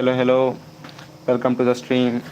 hello hello welcome to the stream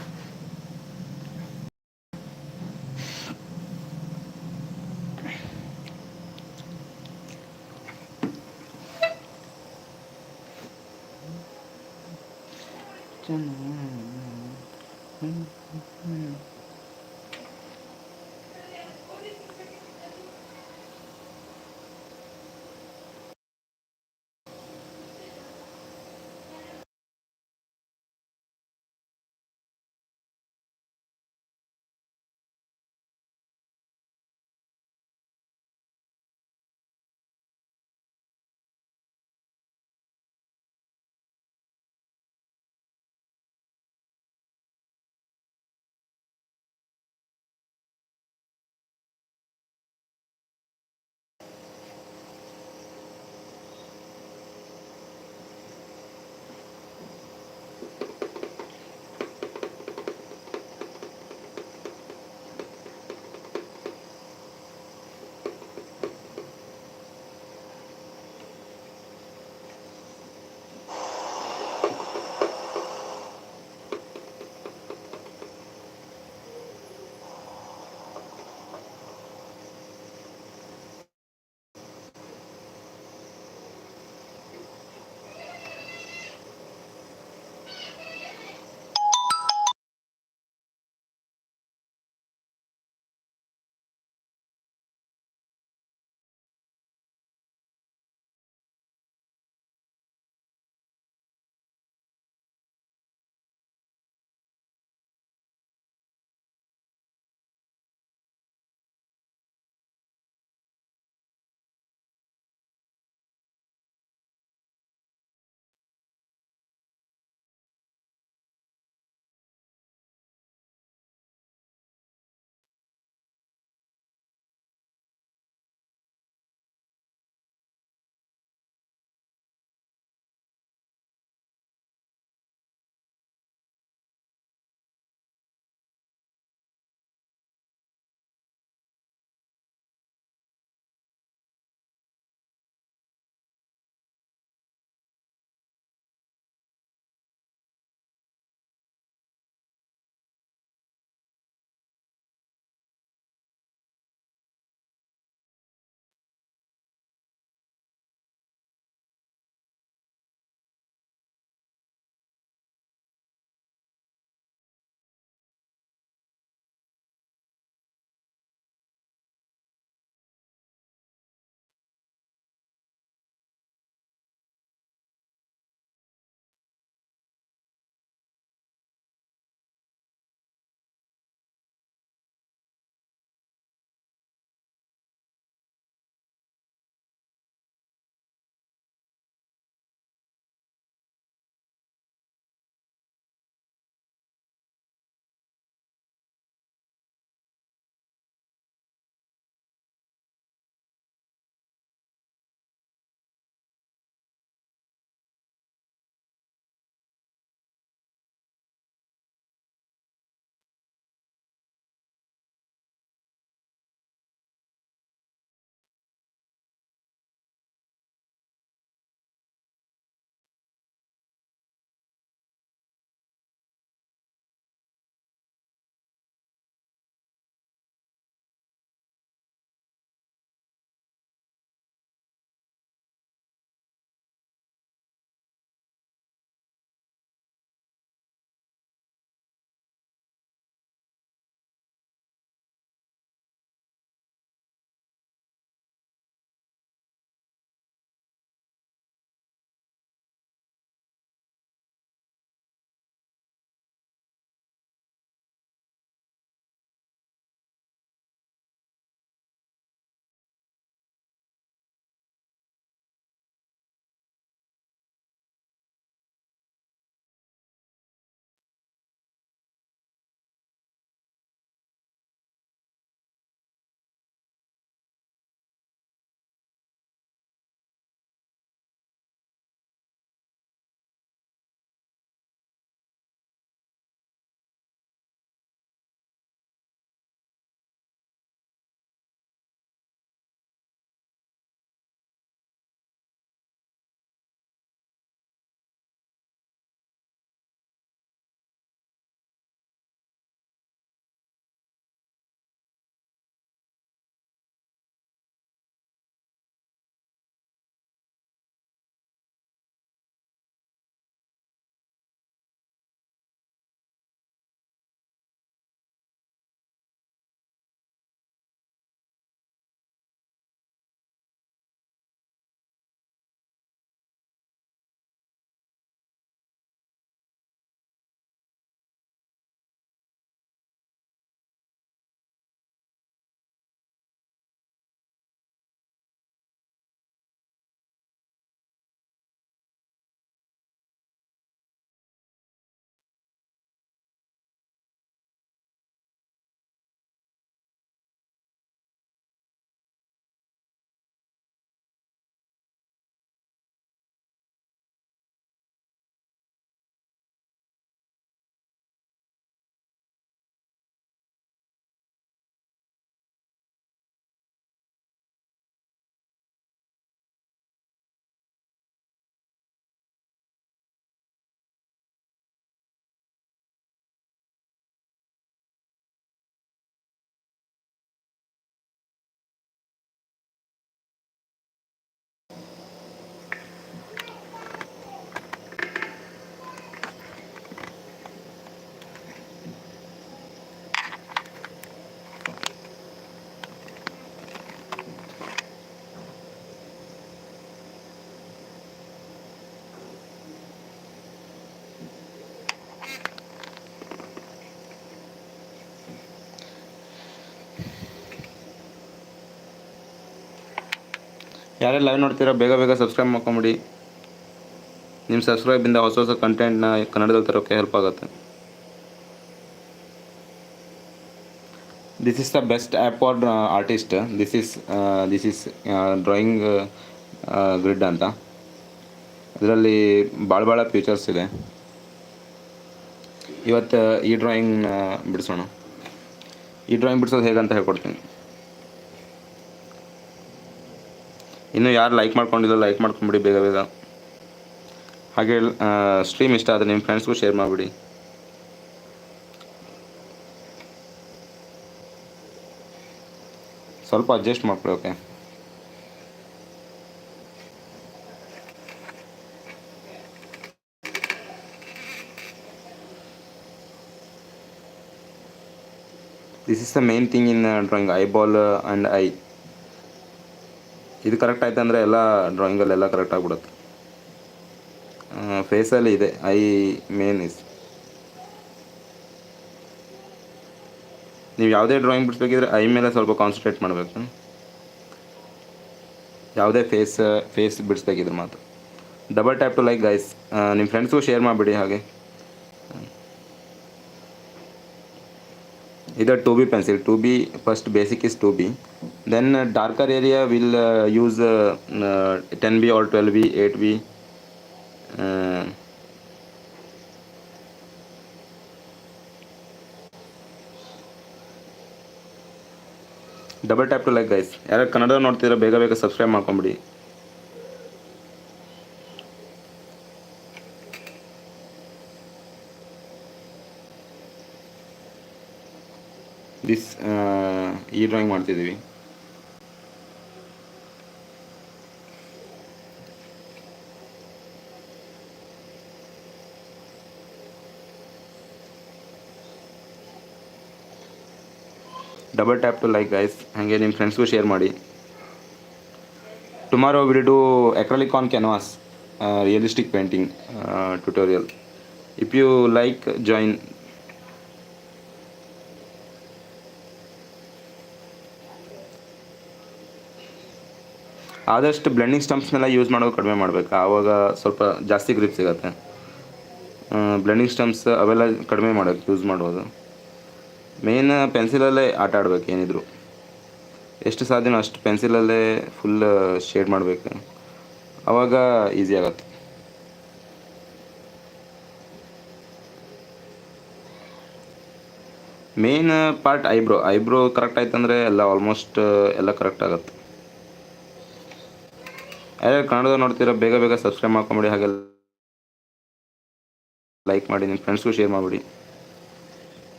ಯಾರೇ live ನೋಡ್ತೀರೋ ಬೇಗ ಬೇಗ ಸಬ್ಸ್ಕ್ರೈಬ್ ಮಾಡ್ಕೊಂಬಿಡಿ ನಿಮ್ಮ ಸಬ್ಸ್ಕ್ರೈಬಿಂದ ಹೊಸ ಹೊಸ ಕಂಟೆಂಟ್ನ ಕನ್ನಡದಲ್ಲಿ ತರೋಕ್ಕೆ ಹೆಲ್ಪ್ ಆಗುತ್ತೆ this is the best app for artist this is this is drawing grid ಅಂತ ಇದರಲ್ಲಿ ಭಾಳ ಭಾಳ ಫ್ಯೂಚರ್ಸ್ ಇದೆ ಇವತ್ತು ಈ ಡ್ರಾಯಿಂಗ್ uh, ಬಿಡಿಸೋಣ ಈ ಡ್ರಾಯಿಂಗ್ ಬಿಡಿಸೋದು ಹೇಗಂತ ಹೇಳ್ಕೊಡ್ತೀನಿ ಇನ್ನು ಯಾರು ಲೈಕ್ ಮಾಡ್ಕೊಂಡಿಲ್ಲ ಲೈಕ್ ಮಾಡ್ಕೊಂಡ್ಬಿಡಿ ಬೇಗ ಬೇಗ ಹಾಗೆ ಸ್ಟ್ರೀಮ್ ಇಷ್ಟ ಆದರೆ ನಿಮ್ಮ ಫ್ರೆಂಡ್ಸ್ಗೂ ಶೇರ್ ಮಾಡಿಬಿಡಿ ಸ್ವಲ್ಪ ಅಡ್ಜಸ್ಟ್ ಮಾಡ್ಕೊಳ್ಳಿ okay this is the main thing in drawing I ball and I ಇದು ಕರೆಕ್ಟ್ ಆಯ್ತು ಅಂದರೆ ಎಲ್ಲ ಡ್ರಾಯಿಂಗಲ್ಲೆಲ್ಲ ಕರೆಕ್ಟ್ ಆಗಿಬಿಡುತ್ತೆ ಫೇಸಲ್ಲಿ ಇದೆ ಐ ಮೇನ್ ಇಸ್ ನೀವು ಯಾವುದೇ ಡ್ರಾಯಿಂಗ್ ಬಿಡಿಸ್ಬೇಕಿದ್ರೆ ಐ ಮೇಲೆ ಸ್ವಲ್ಪ ಕಾನ್ಸಂಟ್ರೇಟ್ ಮಾಡಬೇಕು ಯಾವುದೇ ಫೇಸ್ ಫೇಸ್ ಬಿಡಿಸ್ಬೇಕಿದ್ರೆ ಮಾತ್ರ double tap to like guys ನಿಮ್ಮ ಫ್ರೆಂಡ್ಸ್ಗೂ ಶೇರ್ ಮಾಡಿಬಿಡಿ ಹಾಗೆ ಇದು two B pencil two B first basic is two B then uh, darker area will uh, use 10b uh, or 12b 8b double tap to like guys ಯಾರು ಕನ್ನಡ ನೋಡ್ತಿದ್ರೆ ಬೇಗ ಬೇಗ subscribe ಮಾಡ್ಕೊಂಬಿಡಿ ದಿಸ್ ಈ ಡ್ರಾಯಿಂಗ್ ಮಾಡ್ತಿದ್ದೀವಿ double tap to like guys ಹಾಗೆ ನಿಮ್ಮ ಫ್ರೆಂಡ್ಸ್ಗೂ ಶೇರ್ ಮಾಡಿ tomorrow will do acrylic on canvas realistic painting tutorial if you like join ಆದಷ್ಟು ಬ್ಲೆಂಡಿಂಗ್ ಸ್ಟಂಪ್ಸ್ನೆಲ್ಲ ಯೂಸ್ ಮಾಡೋದು ಕಡಿಮೆ ಮಾಡಬೇಕು ಆವಾಗ ಸ್ವಲ್ಪ ಜಾಸ್ತಿ ಗ್ರಿಪ್ ಸಿಗುತ್ತೆ ಬ್ಲೆಂಡಿಂಗ್ ಸ್ಟಂಪ್ಸ್ ಅವೆಲ್ಲ ಕಡಿಮೆ ಮಾಡೋಕ್ಕೆ ಯೂಸ್ ಮಾಡೋದು ಮೇಯ್ನ್ ಪೆನ್ಸಿಲಲ್ಲೇ ಆಟ ಆಡ್ಬೇಕು ಏನಿದ್ರು ಎಷ್ಟು ಸಾಧ್ಯನೋ ಅಷ್ಟು ಪೆನ್ಸಿಲಲ್ಲೇ ಫುಲ್ ಶೇಡ್ ಮಾಡಬೇಕು ಅವಾಗ ಈಸಿ ಆಗತ್ತೆ main part eyebrow eyebrow correct ಆಯ್ತಂದ್ರೆ ಎಲ್ಲ ಆಲ್ಮೋಸ್ಟ್ ಎಲ್ಲ ಕರೆಕ್ಟ್ ಆಗುತ್ತೆ ಯಾರ್ಯಾರು ಕನ್ನಡದ ನೋಡ್ತೀರಾ ಬೇಗ ಬೇಗ ಸಬ್ಸ್ಕ್ರೈಬ್ ಮಾಡ್ಕೊಂಬಿಡಿ ಹಾಗೆಲ್ಲ ಲೈಕ್ ಮಾಡಿ ನಿಮ್ಮ ಫ್ರೆಂಡ್ಸ್ಗೂ ಶೇರ್ ಮಾಡಿಬಿಡಿ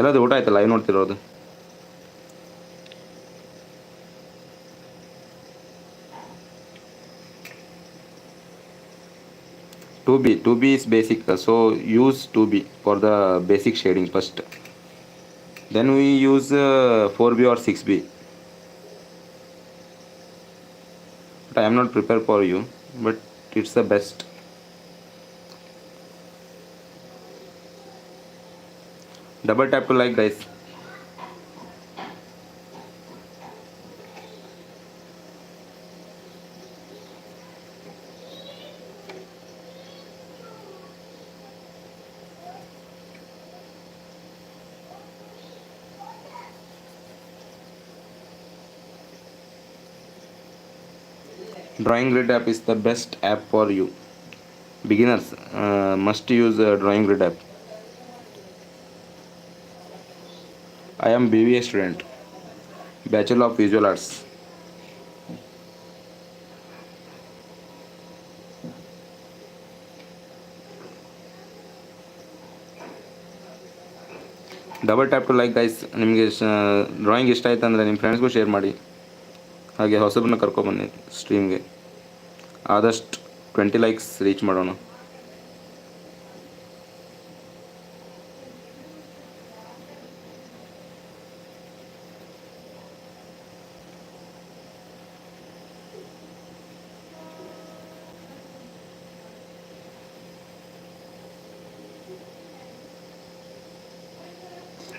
ಎಲ್ಲದು ಊಟ ಆಯ್ತಲ್ಲ ಏನು ನೋಡ್ತಿರೋದು two B two B is basic so use two B for the basic shading first then we use four B or six B but I am not prepare for you but it's the best double tap to like guys drawing grid app is the best app for you beginners uh, must use drawing grid app I am B V A student Bachelor of visual arts double tap to like guys ನಿಮಗೆ drawing ಇಷ್ಟ ಆಯ್ತು ಅಂದರೆ ನಿಮ್ಮ ಫ್ರೆಂಡ್ಸ್ಗೂ share ಮಾಡಿ ಹಾಗೆ ಹೊಸಬ್ರನ್ನ ಕರ್ಕೊಬನ್ನಿ ಸ್ಟ್ರೀಮ್ಗೆ ಆದಷ್ಟು ಟ್ವೆಂಟಿ ಲೈಕ್ಸ್ ರೀಚ್ ಮಾಡೋಣ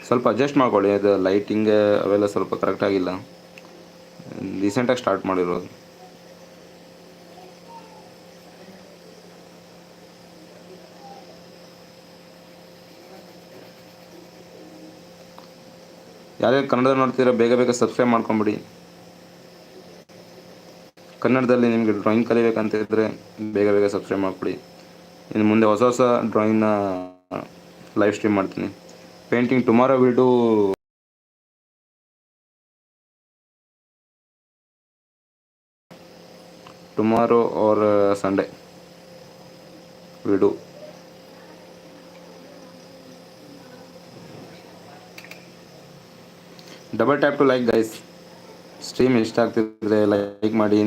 ಸ್ವಲ್ಪ ಅಡ್ಜಸ್ಟ್ ಮಾಡ್ಕೊಳ್ಳಿ ಅದು ಲೈಟಿಂಗ್ ಅವೆಲ್ಲ ಸ್ವಲ್ಪ ಕರೆಕ್ಟಾಗಿಲ್ಲ ರೀಸೆಂಟಾಗಿ ಸ್ಟಾರ್ಟ್ ಮಾಡಿರೋದು ಯಾರ್ಯಾರು ಕನ್ನಡ ನೋಡ್ತೀರಾ ಬೇಗ ಬೇಗ ಸಬ್ಸ್ಕ್ರೈಬ್ ಮಾಡ್ಕೊಂಬಿಡಿ ಕನ್ನಡದಲ್ಲಿ ನಿಮಗೆ ಡ್ರಾಯಿಂಗ್ ಇದ್ರೆ ಬೇಗ ಬೇಗ ಸಬ್ಸ್ಕ್ರೈಬ್ ಮಾಡಿಕೊಡಿ ಇನ್ನು ಮುಂದೆ ಹೊಸ ಹೊಸ ಡ್ರಾಯಿಂಗ್ನ ಲೈವ್ ಸ್ಟ್ರೀಮ್ ಮಾಡ್ತೀನಿ painting tomorrow we'll do tomorrow or uh, sunday we do double tap to like guys.. stream ಇಷ್ಟ ಆಗ್ತಿದ್ರೆ ಲೈಕ್ ಮಾಡಿ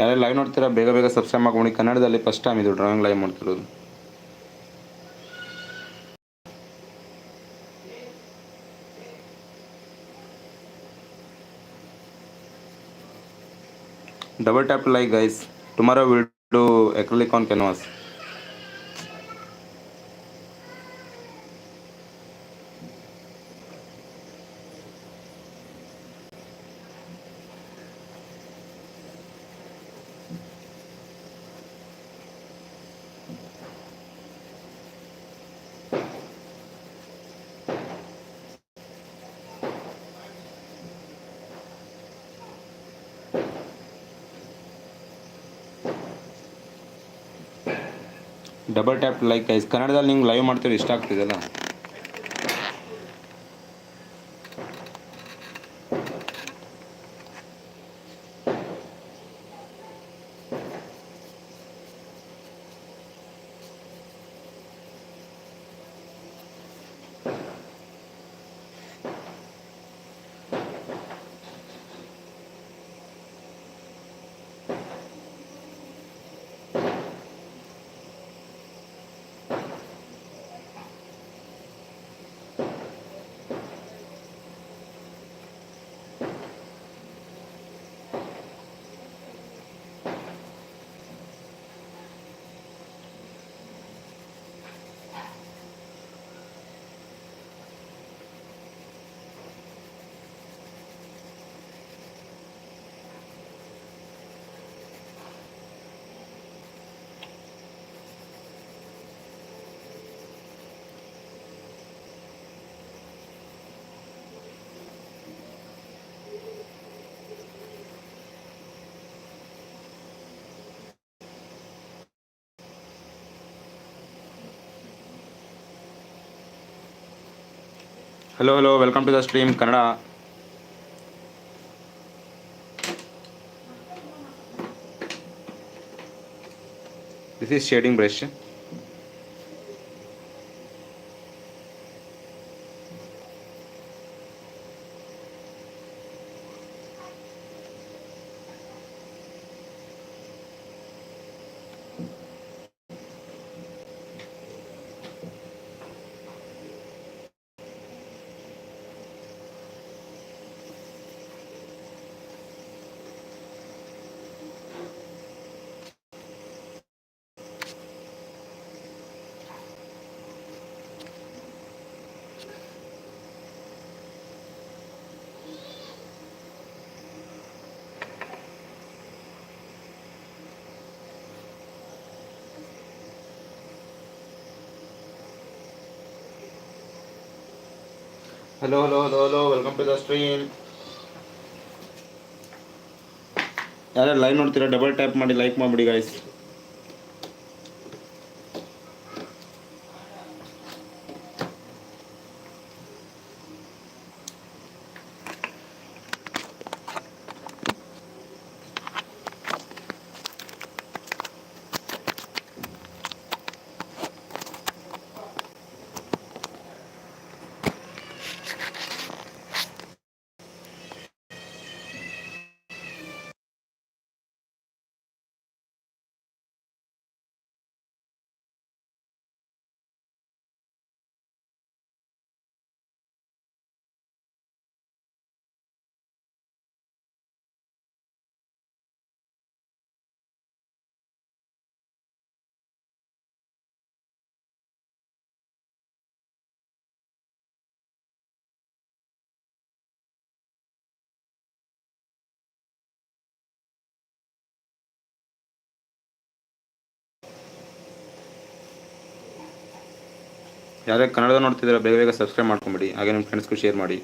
ಯಾರೇ ಲೈವ್ ನೋಡ್ತೀರಾ ಬೇಗ ಬೇಗ ಸಬ್ಸ್ಕ್ರೈಬ್ ಮಾಡ್ಕೊಂಡು ಕನ್ನಡದಲ್ಲಿ ಫಸ್ಟ್ ಟೈಮ್ ಇದು ಡ್ರಾಯಿಂಗ್ ಲೈವ್ ಮಾಡ್ತಿರೋದು double tap like guys tomorrow will to acrylic on double tap like guys ಕನ್ನಡದಲ್ಲಿ ನಿಮ್ಗೆ ಲೈವ್ ಮಾಡ್ತೀವಿ ಇಷ್ಟ ಆಗ್ತಿದೆಯಲ್ಲ Hello, welcome to the stream Kannada. This is shading brush. hello hello hello hello welcome to the stream ಯಾರ್ಯಾರು live ನೋಡ್ತೀರಾ double tap ಮಾಡಿ like ಮಾಡಿಬಿಡಿ guys ಯಾರೇ ಕನ್ನಡ ನೋಡ್ತಿದ್ದೀರಾ ಬೇಗ ಬೇಗ ಸಬ್ಸ್ಕ್ರೈಬ್ ಮಾಡ್ಕೊಂಬಿಡಿ ಹಾಗೆ ನಿಮ್ಮ ಫ್ರೆಂಡ್ಸ್ಗೂ ಶೇರ್ ಮಾಡಿ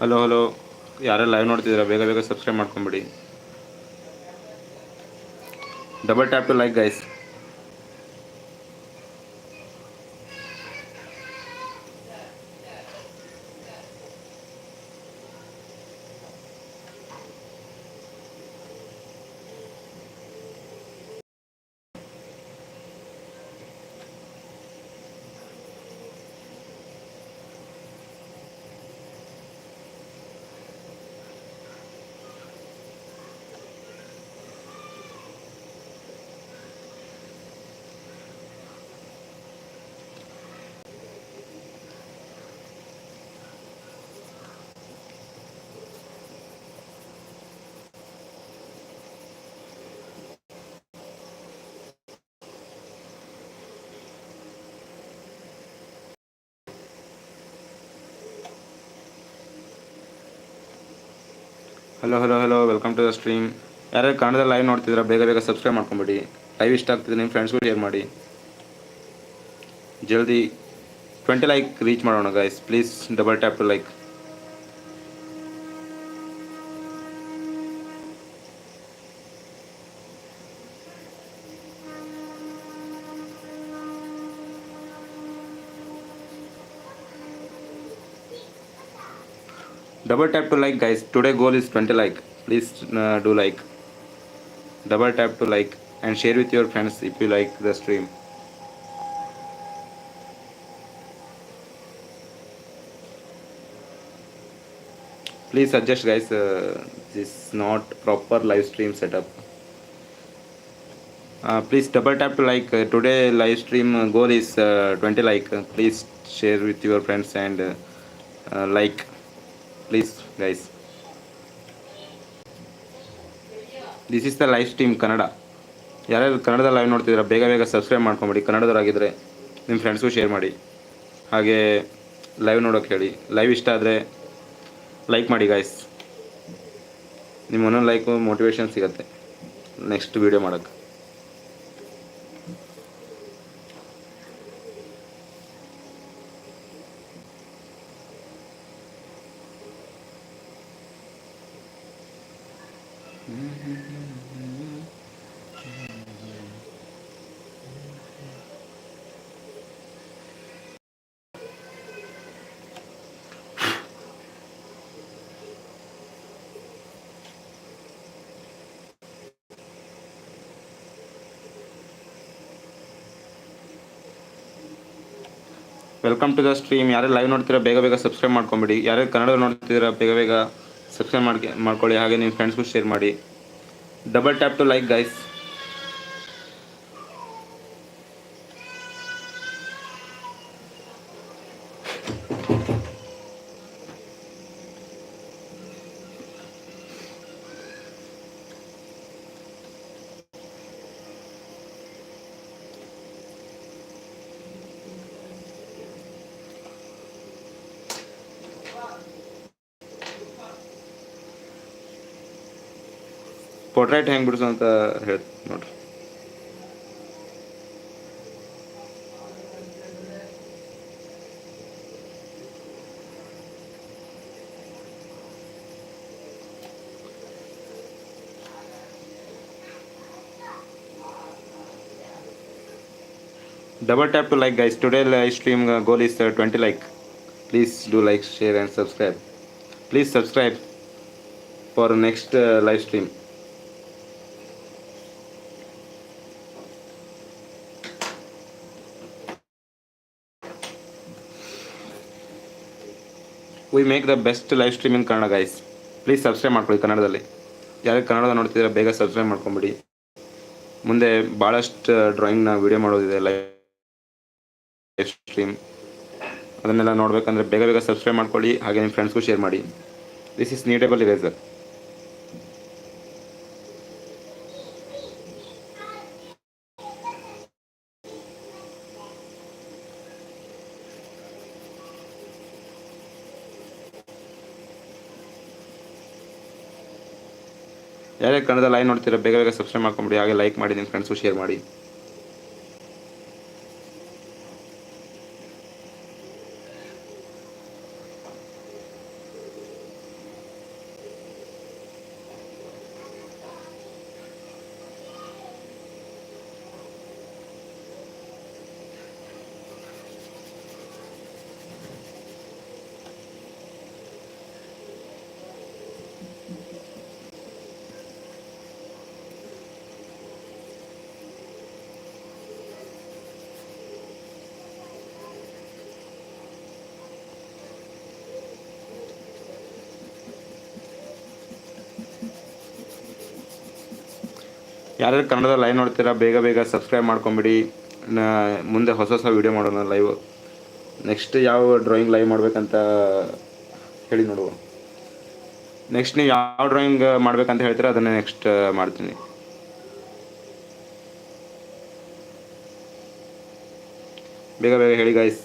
ಹಲೋ ಹಲೋ ಯಾರೆಲ್ಲ ಲೈವ್ ನೋಡ್ತಿದ್ದೀರಾ ಬೇಗ ಬೇಗ ಸಬ್ಸ್ಕ್ರೈಬ್ ಮಾಡ್ಕೊಂಬಿಡಿ double tap to like guys hello hello hello welcome to the stream ಯಾರು ಕನ್ನಡದ ಲೈವ್ ನೋಡ್ತಿದ್ರೆ ಬೇಗ ಬೇಗ ಸಬ್ಸ್ಕ್ರೈಬ್ ಮಾಡ್ಕೊಂಬಿಡಿ ಲೈವ್ ಇಷ್ಟ ಆಗ್ತಿದ್ರೆ ನಿಮ್ಮ ಫ್ರೆಂಡ್ಸ್ಗೂ ಶೇರ್ ಮಾಡಿ ಜಲ್ದಿ ಟ್ವೆಂಟಿ ಲೈಕ್ ರೀಚ್ ಮಾಡೋಣ guys please double tap to like double tap to like guys today goal is 20 like please uh, do like double tap to like and share with your friends if you like the stream please suggest, guys uh, this is not proper live stream setup uh, please double tap to like uh, today live stream uh, goal is uh, 20 like uh, please share with your friends and like please guys this is the live stream Kannada ಯಾರ್ಯಾರು ಕನ್ನಡದ live ನೋಡ್ತಿದ್ದೀರಾ ಬೇಗ ಬೇಗ subscribe ಮಾಡ್ಕೊಂಬಿಡಿ ಕನ್ನಡದವರಾಗಿದ್ದರೆ ನಿಮ್ಮ ಫ್ರೆಂಡ್ಸ್ಗೂ share ಮಾಡಿ ಹಾಗೆ ಲೈವ್ ನೋಡೋಕೆ ಹೇಳಿ ಲೈವ್ ಇಷ್ಟ ಆದರೆ ಲೈಕ್ ಮಾಡಿ ಗಾಯ್ಸ್ ನಿಮ್ಮ ಒಂದೊಂದು ಲೈಕು ಮೋಟಿವೇಶನ್ ಸಿಗುತ್ತೆ ನೆಕ್ಸ್ಟ್ ವೀಡಿಯೋ ಮಾಡೋಕ್ಕೆ ವೆಲ್ಕಮ್ ಟು ದ ಸ್ಟ್ರೀಮ್ ಯಾರೇ ಲೈವ್ ನೋಡ್ತೀರಾ ಬೇಗ ಬೇಗ ಸಬ್ಸ್ಕ್ರೈಬ್ ಮಾಡ್ಕೊಂಬಿಡಿ ಯಾರೇ ಕನ್ನಡ ನೋಡ್ತಿದ್ದೀರಾ ಬೇಗ ಬೇಗ ಸಬ್ಸ್ಕ್ರೈಬ್ ಮಾಡ್ಕೆ ಮಾಡ್ಕೊಳ್ಳಿ ಹಾಗೆ ನಿಮ್ಮ ಫ್ರೆಂಡ್ಸ್ಗೂ ಶೇರ್ ಮಾಡಿ double tap to like guys portrait ಹೆಂಗೆ ಬಿಡಿಸು ಅಂತ ಹೇಳ್ತೀನಿ ನೋಡ್ರಿ double tap to like guys today live stream uh, goal is uh, 20 like please do like share and subscribe please subscribe for next uh, live stream we make the best live streaming Kannada guys please subscribe ಮಾಡ್ಕೊಳ್ಳಿ ಕನ್ನಡದಲ್ಲಿ ಯಾರು ಕನ್ನಡ ನೋಡ್ತಿದ್ರೆ ಬೇಗ subscribe ಮಾಡ್ಕೊಂಬಿಡಿ ಮುಂದೆ ಭಾಳಷ್ಟು ಡ್ರಾಯಿಂಗ್ನ video ಮಾಡೋದಿದೆ ಲೈವ್ ಸ್ಟ್ರೀಮ್ ಅದನ್ನೆಲ್ಲ ನೋಡ್ಬೇಕಂದ್ರೆ ಬೇಗ ಬೇಗ ಸಬ್ಸ್ಕ್ರೈಬ್ ಮಾಡ್ಕೊಳ್ಳಿ ಹಾಗೆ ನಿಮ್ಮ ಫ್ರೆಂಡ್ಸ್ಗೂ ಶೇರ್ ಮಾಡಿ ದಿಸ್ ಇಸ್ ನೀಟೇಬಲ್ ಇದೆ ಸರ್ ಯಾರೇ ಕನ್ನಡದ ಲೈನ್ ನೋಡ್ತೀರಾ ಬೇಗ ಬೇಗ ಸಬ್ಸ್ಕ್ರೈಬ್ ಮಾಡ್ಕೊಂಬಿಡಿ ಹಾಗೆ ಲೈಕ್ ಮಾಡಿ ನಿಮ್ಮ ಫ್ರೆಂಡ್ಸು ಶೇರ್ ಮಾಡಿ ಯಾರ್ಯಾರು ಕನ್ನಡದ ಲೈವ್ ನೋಡ್ತೀರಾ ಬೇಗ ಬೇಗ ಸಬ್ಸ್ಕ್ರೈಬ್ ಮಾಡ್ಕೊಂಬಿಡಿ ಮುಂದೆ ಹೊಸ ಹೊಸ ವೀಡಿಯೋ ಮಾಡೋಣ ಲೈವ್ ನೆಕ್ಸ್ಟ್ ಯಾವ ಡ್ರಾಯಿಂಗ್ ಲೈವ್ ಮಾಡ್ಬೇಕಂತ ಹೇಳಿ ನೋಡುವ ನೆಕ್ಸ್ಟ್ ನೀವು ಯಾವ ಡ್ರಾಯಿಂಗ್ ಮಾಡ್ಬೇಕಂತ ಹೇಳ್ತೀರಾ ಅದನ್ನೇ ನೆಕ್ಸ್ಟ್ ಮಾಡ್ತೀನಿ ಬೇಗ ಬೇಗ ಹೇಳಿ guys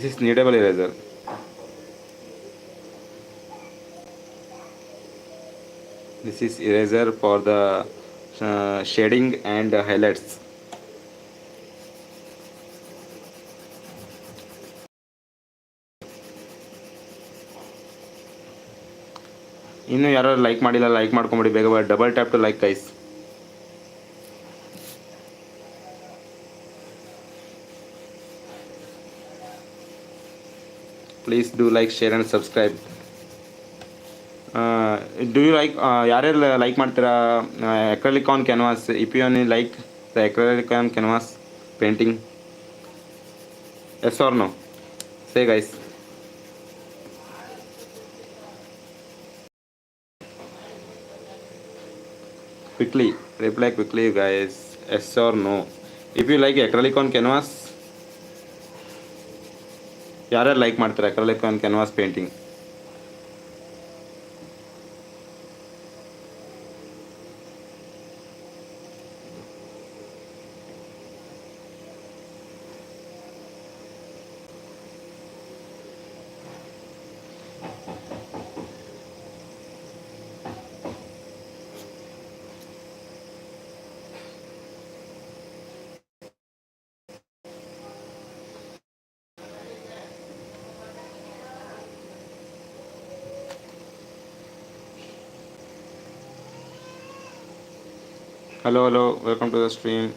This is kneadable eraser. This is eraser for the uh, shading and uh, highlights. ಇನ್ನು ಯಾರು ಲೈಕ್ ಮಾಡಿಲ್ಲ ಲೈಕ್ ಮಾಡ್ಕೊಂಬಿಡಿ ಬೇಗ double tap to like guys please do like share and subscribe do you like ಯಾರ್ಯಾರು like ಮಾಡ್ತೀರಾ acrylic on canvas if you and like the acrylic on canvas painting yes or no say guys quickly reply quickly guys yes or no if you like acrylic on canvas ಯಾರ್ಯಾರು like ಮಾಡ್ತಾರೆ ಒಂದು canvas painting hello hello welcome to the stream